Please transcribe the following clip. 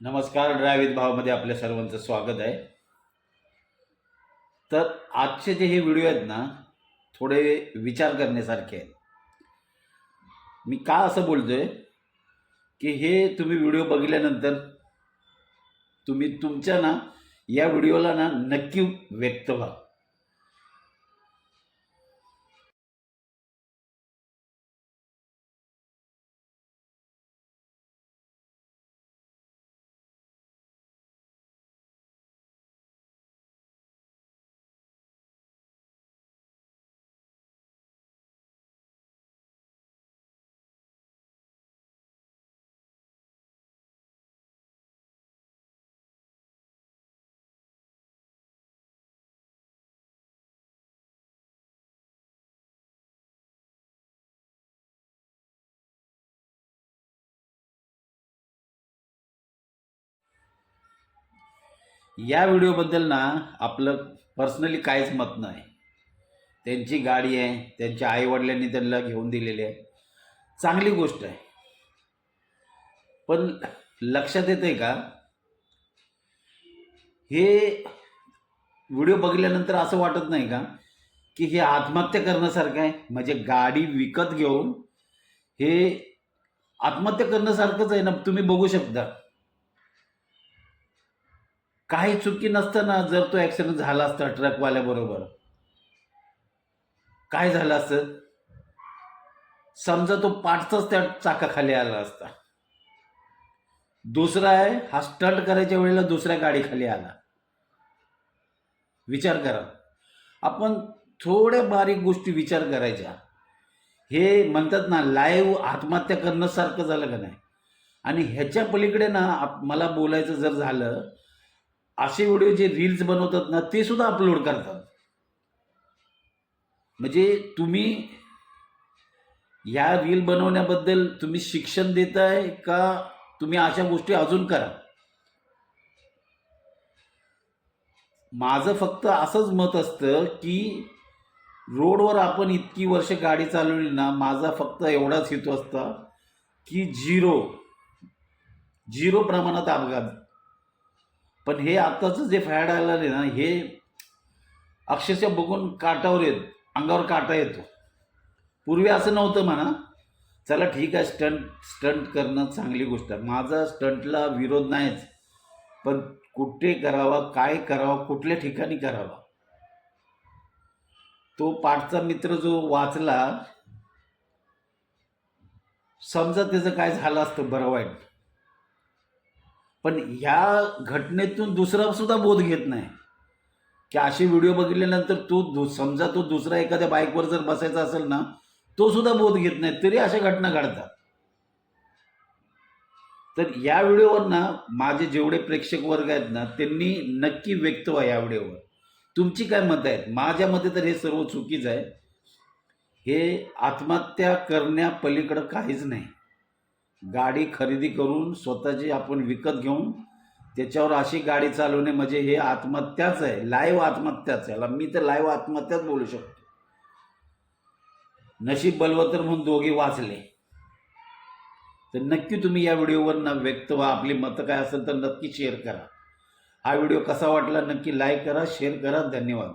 नमस्कार ड्रायवित भावामध्ये आपल्या सर्वांचं स्वागत आहे. तर आजचे जे हे व्हिडिओ आहेत ना थोडे विचार करण्यासारखे आहेत. मी का असं बोलतोय की हे तुम्ही व्हिडिओ बघितल्यानंतर तुम्ही तुमच्या ना या व्हिडिओला ना नक्की व्यक्त व्हा. या व्हिडिओबद्दल ना आपलं पर्सनली काहीच मत नाही. त्यांची गाडी आहे त्यांच्या आईवडिलांनी त्यांना घेऊन दिलेली आहे. चांगली गोष्ट आहे. पण लक्षात येते का? हे व्हिडिओ बघितल्यानंतर असं वाटत नाही का? की हे आत्महत्या करण्यासारखं आहे. म्हणजे गाडी विकत घेऊन हे आत्महत्या करण्यासारखंच आहे ना तुम्ही बघू शकता. काही चुकी नसताना जर तो ॲक्सिडेंट झाला असता ट्रकवाल्याबरोबर काय झालं असतं? समजा तो पाठचाच त्या चाकाखाली आला असता. दुसरा आहे हा स्टंट करायच्या वेळेला दुसऱ्या गाडीखाली आला. विचार करा. आपण थोड्या बारीक गोष्टी विचार करायच्या. हे म्हणतात ना लाईव्ह आत्महत्या करणं सारखं झालं का नाही? आणि ह्याच्या पलीकडे ना आप- मला बोलायचं जर झालं असे व्हिडिओ जे रील्स बनवतात ना ते सुद्धा अपलोड करतात. म्हणजे तुम्ही या रील बनवण्याबद्दल तुम्ही शिक्षण देताय का तुम्ही अशा गोष्टी अजून करा? माझं फक्त असंच मत असतं की रोडवर आपण इतकी वर्ष गाडी चालवली ना माझा फक्त एवढाच हेतू असता की झिरो झिरो प्रमाणात अपघात पण हे आत्ताचं जे फॅड आलं आहे ना हे अक्षरशः बघून काटावर येत अंगावर काटा येतो. पूर्वी असं नव्हतं म्हणा. चला ठीक आहे स्टंट स्टंट करणं चांगली गोष्ट आहे. माझा स्टंटला विरोध नाहीच. पण कुठे करावा काय करावा कुठल्या ठिकाणी करावा? तो पाठचा मित्र जो वाचला समजा त्याचं काय झालं असतं बरं वाईट. पण ह्या घटनेतून दुसरा सुद्धा बोध घेत नाही. की असे व्हिडिओ बघितल्यानंतर तो दु समजा तो दुसरा एखाद्या बाईकवर जर बसायचा असेल ना तो सुद्धा बोध घेत नाही तरी अशा घटना घडतात. तर या व्हिडिओवर ना माझे जेवढे प्रेक्षक वर्ग आहेत ना त्यांनी नक्की व्यक्त व्हा या व्हिडिओवर. तुमची काय मतं आहेत? माझ्या मते तर हे सर्व चुकीचं आहे. हे आत्महत्या करण्यापलीकडं काहीच नाही. गाडी खरेदी करून स्वतःची आपण विकत घेऊन त्याच्यावर अशी गाडी चालवणे म्हणजे हे आत्महत्याच आहे. लाईव्ह आत्महत्याच आहे. मी तर लाईव्ह आत्महत्याच बोलू शकतो. नशीब बलवतर म्हणून दोघे वाचले. तर नक्की तुम्ही या व्हिडिओवर व्यक्त व्हा. आपली मतं काय असेल तर नक्की शेअर करा. हा व्हिडिओ कसा वाटला नक्की लाईक करा शेअर करा. धन्यवाद.